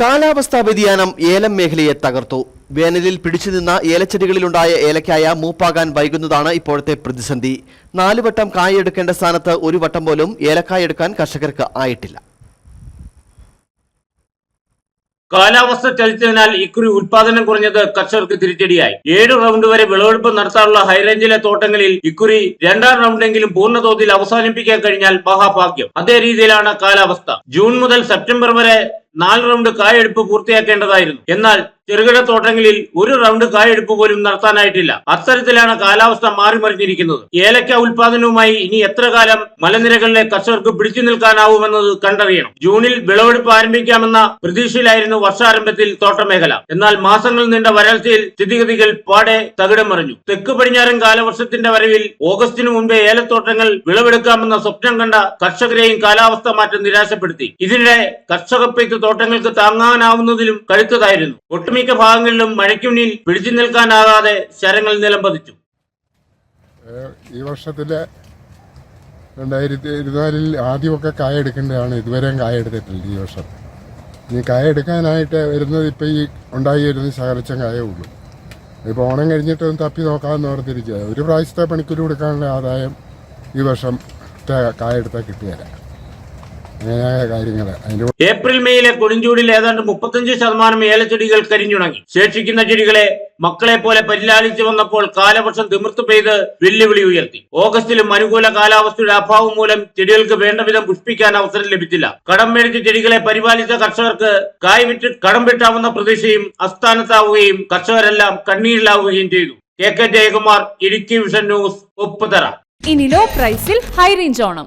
കാലാവസ്ഥാ വ്യതിയാനം ഏലം മേഖലയെ തകർത്തു. വേനലിൽ പിടിച്ചു നിന്ന ഏലച്ചെടികളിലുണ്ടായ ഏലക്കായ മൂപ്പാകാൻ വൈകുന്നതാണ് ഇപ്പോഴത്തെ പ്രതിസന്ധി. നാലുവട്ടം കായെടുക്കേണ്ട സ്ഥാനത്ത് ഒരു വട്ടം പോലും ഏലക്കായ എടുക്കാൻ കർഷകർക്ക് ആയിട്ടില്ല. കാലാവസ്ഥ ചലിച്ചതിനാൽ ഇക്കുറി ഉത്പാദനം കുറഞ്ഞത് കർഷകർക്ക് തിരിച്ചടിയായി. ഏഴ് റൗണ്ട് വരെ വിളവെടുപ്പ് നടത്താനുള്ള ഹൈറേഞ്ചിലെ തോട്ടങ്ങളിൽ ഇക്കുറി രണ്ടാം റൗണ്ടെങ്കിലും പൂർണതോതിൽ അവസാനിപ്പിക്കാൻ കഴിഞ്ഞാൽ മഹാഭാഗ്യം. അതേ രീതിയിലാണ് കാലാവസ്ഥ. ജൂൺ മുതൽ സെപ്റ്റംബർ വരെ നാല് റൗണ്ട് കായെടുപ്പ് പൂർത്തിയാക്കേണ്ടതായിരുന്നു. എന്നാൽ ചെറുകിട തോട്ടങ്ങളിൽ ഒരു റൗണ്ട് കായെടുപ്പ് പോലും നടത്താനായിട്ടില്ല. അത്തരത്തിലാണ് കാലാവസ്ഥ മാറിമറിഞ്ഞിരിക്കുന്നത്. ഏലക്ക ഉൽപാദനവുമായി ഇനി എത്ര കാലം മലനിരകളിലെ കർഷകർക്ക് പിടിച്ചു നിൽക്കാനാവുമെന്നത് കണ്ടറിയണം. ജൂണിൽ വിളവെടുപ്പ് ആരംഭിക്കാമെന്ന പ്രതീക്ഷയിലായിരുന്നു വർഷാരംഭത്തിൽ തോട്ടമേഖല. എന്നാൽ മാസങ്ങൾ നീണ്ട വരൾച്ചയിൽ സ്ഥിതിഗതികൾ പാടെ തകിടം മറിഞ്ഞു. തെക്ക് പടിഞ്ഞാറൻ കാലവർഷത്തിന്റെ വരവിൽ ഓഗസ്റ്റിന് മുമ്പേ ഏലത്തോട്ടങ്ങൾ വിളവെടുക്കാമെന്ന സ്വപ്നം കണ്ട കർഷകരെയും കാലാവസ്ഥ മാറ്റം നിരാശപ്പെടുത്തി. ഇതിനിടെ കർഷക പെയ്ത്ത് തോട്ടങ്ങൾക്ക് താങ്ങാനാവുന്നതിലും കഴുത്തതായിരുന്നു ഒട്ടുമിക്ക ഭാഗങ്ങളിലും മഴയ്ക്കുമുന്നിൽ പിടിച്ചു നിൽക്കാനാകാതെ ശരങ്ങൾ നിലം പതിച്ചു ഈ വർഷത്തിലെ രണ്ടായിരത്തി ഇരുപത്തിനാലിൽ ആദ്യമൊക്കെ കായ എടുക്കേണ്ടതാണ്. ഇതുവരെയും കായ എടുത്തിട്ടില്ല ഈ വർഷം. ഇനി കായ എടുക്കാനായിട്ട് വരുന്നത് ഇപ്പം ഈ ഉണ്ടായി വരുന്ന ശകലച്ചം കായേ ഉള്ളൂ. ഇപ്പോൾ ഓണം കഴിഞ്ഞിട്ടൊന്നും തപ്പി നോക്കാമെന്ന് ഓർത്തിരിക്കുക ഒരു പ്രാവശ്യത്തെ പണിക്കൂലി കൊടുക്കാനുള്ള ആദായം ഈ വർഷം കായ എടുത്താൽ കിട്ടുകയില്ല. അങ്ങനെയായ കാര്യങ്ങൾ അതിന്റെ ഏപ്രിൽ മെയ്യിലെ കൊടുംചൂടിൽ ഏതാണ്ട് മുപ്പത്തഞ്ച് ശതമാനം ഏലച്ചെടികൾ കരിഞ്ഞുണങ്ങി. ശേഷിക്കുന്ന ചെടികളെ മക്കളെ പോലെ പരിലാളിച്ചു വന്നപ്പോൾ കാലവർഷം തിമിർത്തു പെയ്ത് വെല്ലുവിളി ഉയർത്തി. ഓഗസ്റ്റിലും അനുകൂല കാലാവസ്ഥയുടെ അഭാവം മൂലം ചെടികൾക്ക് വേണ്ട വിധം പുഷ്പിക്കാൻ അവസരം ലഭിച്ചില്ല. കടം മേടിച്ച ചെടികളെ പരിപാലിച്ച കർഷകർക്ക് കായ് വിറ്റ് കടം വിട്ടാവുന്ന പ്രതീക്ഷയും അസ്ഥാനത്താവുകയും കർഷകരെല്ലാം കണ്ണീരിലാവുകയും ചെയ്തു. K K Jayakumar Idukki vision news Upputhara ഇനി ലോ പ്രൈസിൽ ഹൈ റേഞ്ച് ഓണം.